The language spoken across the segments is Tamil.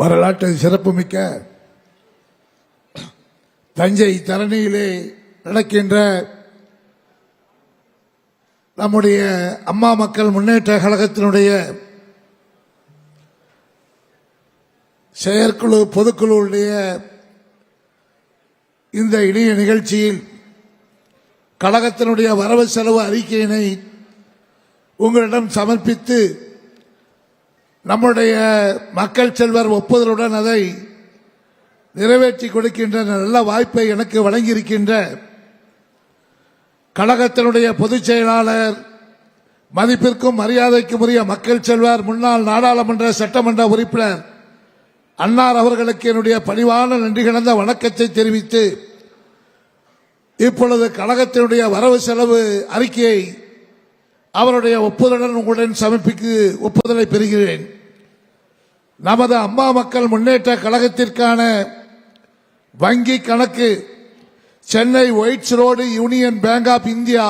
வரலாற்று சிறப்புமிக்க தஞ்சை தரணியிலே நடக்கின்ற நம்முடைய அம்மா மக்கள் முன்னேற்ற கழகத்தினுடைய செயற்குழு பொதுக்குழுவுடைய இந்த இணைய நிகழ்ச்சியில் கழகத்தினுடைய வரவு செலவு அறிக்கையினை உங்களிடம் சமர்ப்பித்து நம்முடைய மக்கள் செல்வர் ஒப்புதலுடன் அதை நிறைவேற்றி கொடுக்கின்ற நல்ல வாய்ப்பை எனக்கு வழங்கியிருக்கின்ற கழகத்தினுடைய பொதுச் செயலாளர் மதிப்பிற்கும் மரியாதைக்கும் உரிய மக்கள் செல்வர் முன்னாள் நாடாளுமன்ற சட்டமன்ற உறுப்பினர் அன்னார் அவர்களுக்கு என்னுடைய பணிவான நன்றி கிடந்த வணக்கத்தை தெரிவித்து இப்பொழுது கழகத்தினுடைய வரவு செலவு அறிக்கையை அவருடைய ஒப்புதலுடன் உங்களுடன் சமர்ப்பிக்கு ஒப்புதலை பெறுகிறேன். நமது அம்மா மக்கள் முன்னேற்ற கழகத்திற்கான வங்கி கணக்கு Chennai Whites road union bank of India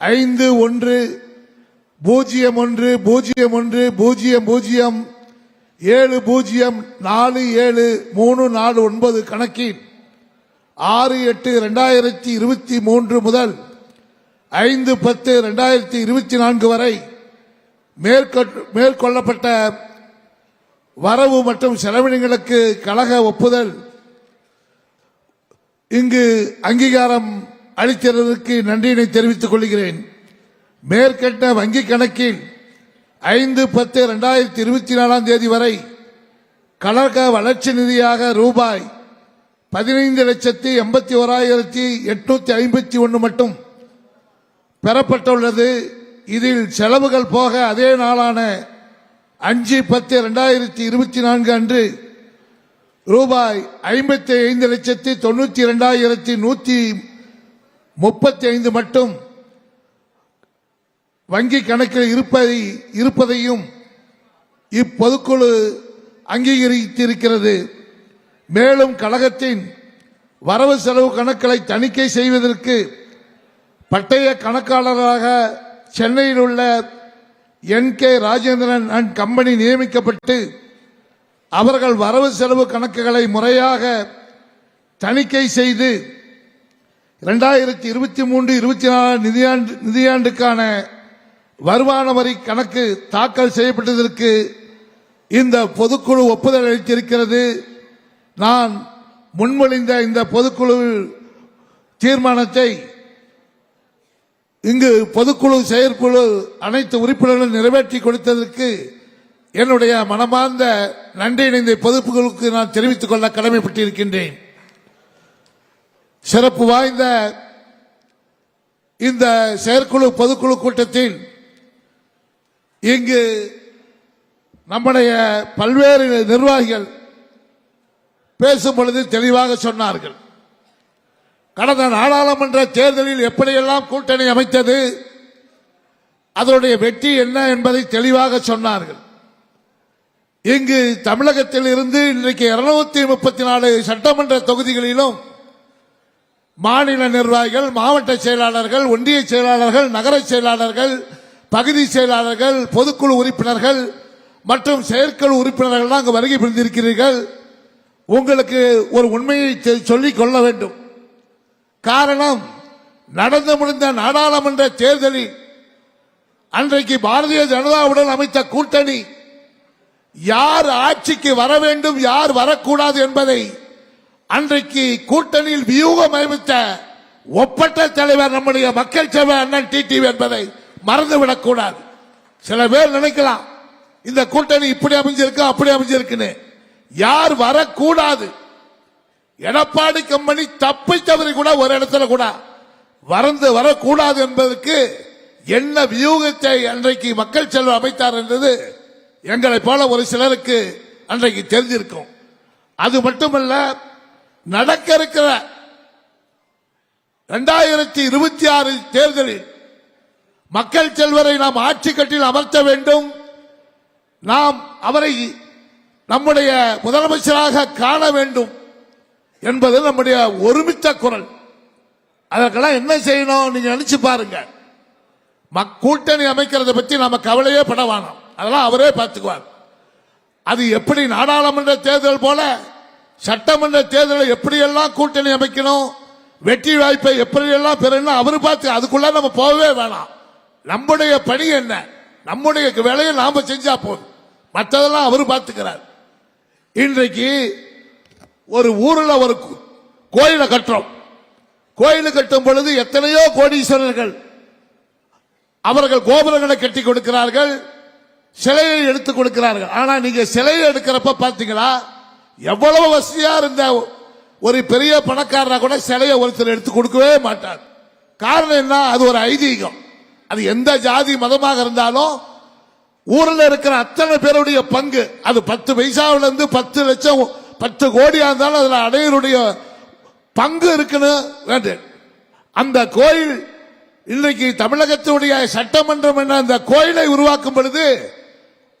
ஐந்து ஒன்று பூஜ்ஜியம் ஒன்று பூஜ்ஜியம் ஒன்று பூஜ்ஜியம் பூஜ்ஜியம் ஏழு பூஜ்ஜியம் நாலு ஏழு மூணு நாலு ஒன்பது கணக்கில் ஆறு எட்டு ரெண்டாயிரத்தி இருபத்தி மூன்று முதல் ஐந்து பத்து ரெண்டாயிரத்தி இருபத்தி நான்கு வரை மேற்கொள்ளப்பட்ட வரவு மற்றும் செலவினங்களுக்கு கழக ஒப்புதல். இங்கு அங்கீகாரம் அளித்ததற்கு நன்றியினை தெரிவித்துக் கொள்கிறேன். மேற்கண்ட வங்கி கணக்கில் ஐந்து பத்து ரெண்டாயிரத்தி இருபத்தி நாலாம் தேதி வரை கழக வளர்ச்சி நிதியாக ரூபாய் பதினைந்து லட்சத்தி எண்பத்தி ஓராயிரத்தி எட்நூத்தி ஐம்பத்தி ஒன்று மட்டும் பெறப்பட்டுள்ளது. இதில் செலவுகள் போக அதே நாளான அஞ்சு பத்து ரெண்டாயிரத்தி இருபத்தி நான்கு அன்று ரூபாய் ஐம்பத்தி ஐந்து லட்சத்தி தொண்ணூத்தி இரண்டாயிரத்தி நூத்தி முப்பத்தி ஐந்து மட்டும் வங்கி கணக்கில் இருப்பதை இருப்பதையும் இப்பொதுக்குழு அங்கீகரித்திருக்கிறது. மேலும் கழகத்தின் வரவு செலவு கணக்குகளை தணிக்கை செய்வதற்கு பட்டய கணக்காளராக சென்னையில் உள்ள N K Rajendran and company நியமிக்கப்பட்டு அவர்கள் வரவு செலவு கணக்குகளை முறையாக தணிக்கை செய்து இரண்டாயிரத்தி இருபத்தி மூன்று இருபத்தி நாலு நிதியாண்டு நிதியாண்டுக்கான வருமான வரி கணக்கு தாக்கல் செய்யப்பட்டதற்கு இந்த பொதுக்குழு ஒப்புதல் அளித்திருக்கிறது. நான் முன்மொழிந்த இந்த பொதுக்குழு தீர்மானத்தை இங்கு பொதுக்குழு செயற்குழு அனைத்து உறுப்பினர்களும் நிறைவேற்றி கொடுத்ததற்கு என்னுடைய மனமார்ந்த நன்றி இணைந்த பொதுப்புகளுக்கு நான் தெரிவித்துக் கொள்ள கடமைப்பட்டிருக்கின்றேன். சிறப்பு வாய்ந்த இந்த செயற்குழு பொதுக்குழு கூட்டத்தில் இங்கு நம்முடைய பல்வேறு நிர்வாகிகள் பேசும் பொழுது தெளிவாக சொன்னார்கள். கடந்த நாடாளுமன்ற தேர்தலில் எப்படியெல்லாம் கூட்டணி அமைத்தது? அதனுடைய வெற்றி என்ன என்பதை தெளிவாக சொன்னார்கள். இங்கு தமிழகத்தில் இருந்து இன்றைக்கு இருநூத்தி முப்பத்தி நாலு சட்டமன்ற தொகுதிகளிலும் மாநில நிர்வாகிகள் மாவட்ட செயலாளர்கள் ஒன்றிய செயலாளர்கள் நகர செயலாளர்கள் பகுதி செயலாளர்கள் பொதுக்குழு உறுப்பினர்கள் மற்றும் செயற்குழு உறுப்பினர்கள் அங்கு வருகை புரிந்திருக்கிறீர்கள். உங்களுக்கு ஒரு உண்மையை சொல்லிக் கொள்ள வேண்டும். காரணம் நடந்து முடிந்த நாடாளுமன்ற தேர்தலில் அன்றைக்கு பாரதிய ஜனதாவுடன் அமைத்த கூட்டணி யார் ஆட்சிக்கு வர வேண்டும் யார் வரக்கூடாது என்பதை அன்றைக்கு கூட்டணியில் வியூகம் அமைத்த ஒப்பற்ற தலைவர் நம்முடைய மக்கள் சேவை அண்ணன் டிடிவி என்பதை மறந்துவிடக் கூடாது. சில பேர் நினைக்கலாம் இந்த கூட்டணி இப்படி அமைஞ்சிருக்கு அப்படி அமைஞ்சிருக்குன்னு. யார் வரக்கூடாது? எடப்பாடி கம்பெனி தப்பி தவறி கூட ஒரு இடத்துல கூட வறந்து வரக்கூடாது என்பதற்கு என்ன வியூகத்தை அன்றைக்கு மக்கள் செல்வம் அமைத்தார் என்றது எங்களை போல ஒரு சிலருக்கு அன்றைக்கு தெரிஞ்சிருக்கும். அது மட்டுமல்ல நடக்க இருக்கிற இரண்டாயிரத்தி இருபத்தி ஆறு தேர்தலில் மக்கள் செல்வரை நாம் ஆட்சி கட்டில் அமர்த்த வேண்டும். நாம் அவரை நம்முடைய முதலமைச்சராக காண வேண்டும். என்பது நம்முடைய ஒருமித்த குரல். அதற்கெல்லாம் என்ன செய்யணும் நீங்க நினைச்சு பாருங்க. மக்- கூட்டணி அமைக்கிறத பற்றி நாம கவலையே பட வேணாம். அதெல்லாம் அவரே பார்த்துக்குவார். அது எப்படி நாடாளுமன்ற தேர்தல் போல சட்டமன்ற தேர்தலை எப்படியெல்லாம் கூட்டணி அமைக்கணும் வெற்றி வாய்ப்பை எப்படியெல்லாம் பெறணும் அவரு பார்த்து அதுக்குள்ள நம்ம போகவே வேணாம். நம்முடைய பணி என்ன? நம்முடைய வேலையை நாம செஞ்சா போதும். மற்றதெல்லாம் அவரு பார்த்துக்கிறார். இன்றைக்கு ஒரு ஊரில் ஒரு கோயிலை கட்டுறோம். கோயில் கட்டும் பொழுது எத்தனையோ கோடீஸ்வரர்கள் அவர்கள் கோபுரங்களை கட்டி கொடுக்கிறார்கள் சிலையை எடுத்து கொடுக்கிறார்கள். ஆனா நீங்க சிலையை எடுக்கிறப்ப பாத்தீங்களா எவ்வளவு வசதியா இருந்த ஒரு பெரிய பணக்காரனா கூட சிலையை ஒருத்தர் எடுத்து கொடுக்கவே மாட்டார். காரணம் என்ன? அது ஒரு ஐதீகம். அது எந்த ஜாதி மதமாக இருந்தாலும் ஊரில் இருக்கிற அத்தனை பேருடைய பங்கு அது பத்து பைசாவிலிருந்து பத்து லட்சம் பத்து கோடியா இருந்தாலும் அதுல அடையருடைய பங்கு இருக்குன்னு வேண்டும் அந்த கோயில் இன்றைக்கு தமிழகத்தினுடைய சட்டமன்றம் என்ற அந்த கோயிலை உருவாக்கும் பொழுது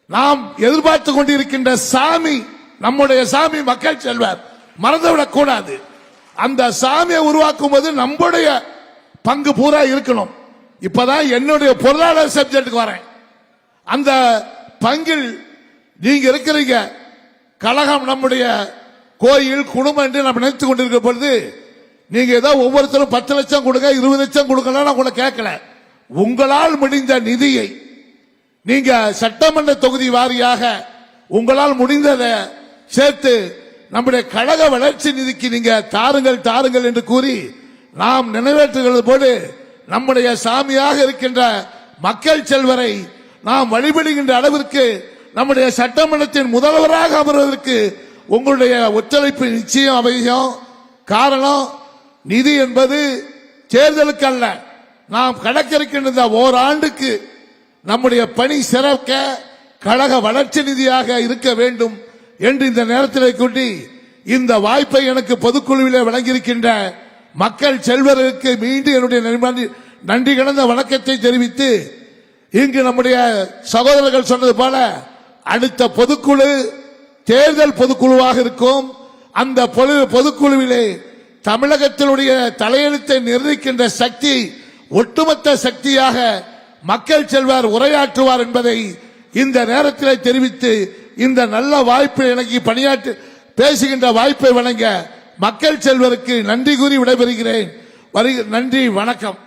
நாம் எதிர்பார்த்து கொண்டிருக்கின்ற சாமி நம்முடைய சாமி மக்கள் செல்வர் மறந்துவிடக் கூடாது. அந்த சாமியை உருவாக்கும் போது நம்முடைய பங்கு பூரா இருக்கணும். இப்பதான் என்னுடைய பொருளாதார சப்ஜெக்டுக்கு வரேன். அந்த பங்கில் நீங்க இருக்கிறீங்க. கழகம் நம்முடைய கோயில் குடும்பம் என்று நம்ம நினைத்துக் கொண்டிருக்க பொழுது நீங்க ஏதோ ஒவ்வொருத்தரும் பத்து லட்சம் கொடுங்க இருபது லட்சம் கொடுக்கலாம் நான் உங்களை கேட்கல. உங்களால் முடிந்த நிதியை நீங்க சட்டமன்ற தொகுதி வாரியாக உங்களால் முடிந்ததை சேர்த்து நம்முடைய கழக வளர்ச்சி நிதிக்கு நீங்க தாருங்கள் தாருங்கள் என்று கூறி நாம் நிறைவேற்றுகிறது போது நம்முடைய சாமியாக இருக்கின்ற மக்கள் செல்வரை நாம் வழிபடுகின்ற அளவிற்கு நம்முடைய சட்டமன்றத்தின் முதல்வராக அமர்வதற்கு உங்களுடைய ஒத்துழைப்பு நிச்சயம் அவசியம். காரணம் நிதி என்பது தேர்தலுக்கு அல்ல. நாம் கடக்கிருக்கின்ற ஓராண்டுக்கு நம்முடைய பணி சிறக்க கழக வளர்ச்சி நிதியாக இருக்க வேண்டும் என்று இந்த நேரத்தில் கூட்டி இந்த வாய்ப்பை எனக்கு பொதுக்குழுவிலே வழங்கியிருக்கின்ற மக்கள் செல்வர்களுக்கு மீண்டும் என்னுடைய நன்றி நன்றி வணக்கத்தை தெரிவித்து இங்கு நம்முடைய சகோதரர்கள் சொன்னது போல அடுத்த பொதுக்குழு தேர்தல் பொதுக்குழுவாக இருக்கும். அந்த பொதுக்குழுவிலே தமிழகத்தினுடைய தலையெழுத்தை நிர்ணயிக்கின்ற சக்தி ஒட்டுமொத்த சக்தியாக மக்கள் செல்வார் உரையாற்றுவார் என்பதை இந்த நேரத்தில் தெரிவித்து இந்த நல்ல வாய்ப்பை எனக்கு பணியாற்றி பேசுகின்ற வாய்ப்பை வழங்க மக்கள் செல்வருக்கு நன்றி கூறி விடைபெறுகிறேன். நன்றி வணக்கம்.